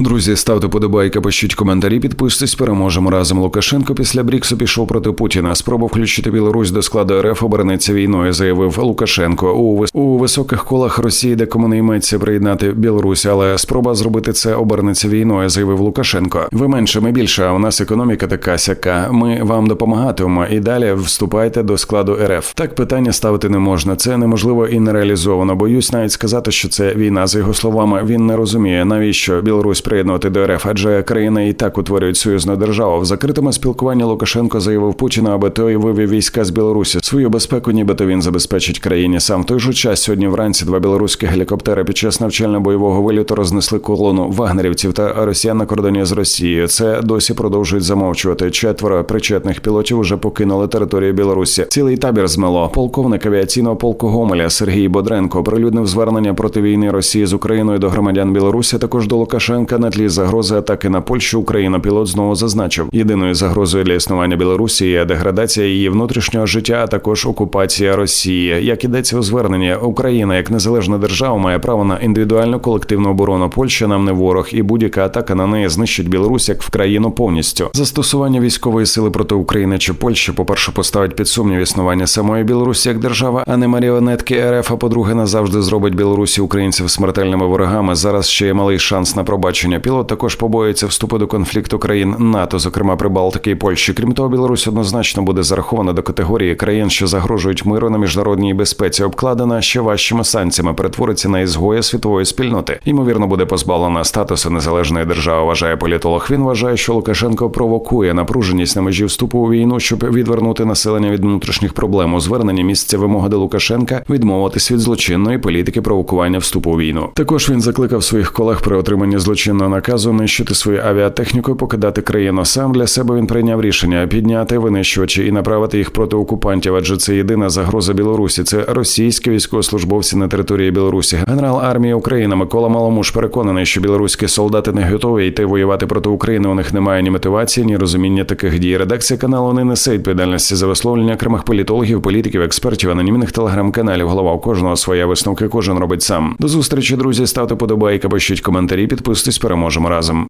Друзі, ставте подобайки, пишіть коментарі, підписуйтесь, переможемо разом. Лукашенко після Бріксу пішов проти Путіна. Спроба включити Білорусь до складу РФ оборониться війною, заявив Лукашенко. У вис- у високих колах Росії декому не йметься приєднати Білорусь, але спроба зробити це обернеться війною, заявив Лукашенко. Ви менше, ми більше. А у нас економіка така сяка. Ми вам допомагатимемо і далі вступайте до складу РФ. Так питання ставити не можна. Це неможливо і не реалізовано. Боюсь навіть сказати, що це війна. За його словами, він не розуміє, навіщо Білорусь приєднувати до РФ, адже країни і так утворюють союзну державу. В закритому спілкуванні Лукашенко заявив Путіну, аби той вивів війська з Білорусі. Свою безпеку, нібито він забезпечить країні сам. В той же час сьогодні вранці два білоруські гелікоптери під час навчально-бойового виліту рознесли колону вагнерівців та росіян на кордоні з Росією. Це досі продовжують замовчувати. Четверо причетних пілотів уже покинули територію Білорусі. Цілий табір змело. Полковник авіаційного полку Гомеля Сергій Бодренко оприлюднив звернення проти війни Росії з Україною до громадян Білорусі. Також до Лукашенка на тлі загрози атаки на Польщу. Україна пілот знову зазначив, єдиною загрозою для існування Білорусі є деградація її внутрішнього життя, а також окупація Росії. Як ідеться у зверненні, Україна як незалежна держава має право на індивідуальну колективну оборону. Польща нам не ворог, і будь-яка атака на неї знищить Білорусь як в країну повністю. Застосування військової сили проти України чи Польщі, по перше, поставить під сумнів існування самої Білорусі як держава, а не маріонетки РФ. А по-друге, назавжди зробить Білорусі українців смертельними ворогами. Зараз ще є малий шанс на пробачення. Пілот також побоюється вступу до конфлікту країн НАТО, зокрема Прибалтики і Польщі. Крім того, Білорусь однозначно буде зарахована до категорії країн, що загрожують миру на міжнародній безпеці, обкладена ще важчими санкціями, перетвориться на ізгоя світової спільноти. Ймовірно, буде позбавлена статусу незалежної держави. Вважає політолог. Він вважає, що Лукашенко провокує напруженість на межі вступу у війну, щоб відвернути населення від внутрішніх проблем. У зверненні місця вимоги до Лукашенка відмовитись від злочинної політики провокування вступу у війну. Також він закликав своїх колег при отриманні злочинного наказу нищити свою авіатехніку покидати країну. Сам для себе він прийняв рішення підняти винищувачі і направити їх проти окупантів, адже це єдина загроза Білорусі. Це російські військовослужбовці на території Білорусі. Генерал армії України Микола Маломуш переконаний, що білоруські солдати не готові йти воювати проти України. У них немає ні мотивації, ні розуміння таких дій. Редакція каналу не несе відповідальності за висловлення окремих політологів, політиків, експертів, анонімних телеграм-каналів. Голова у кожного своя висновки. Кожен робить сам. До зустрічі, друзі. Ставте подобайки, пишіть коментарі, підписуйтесь, переможемо разом.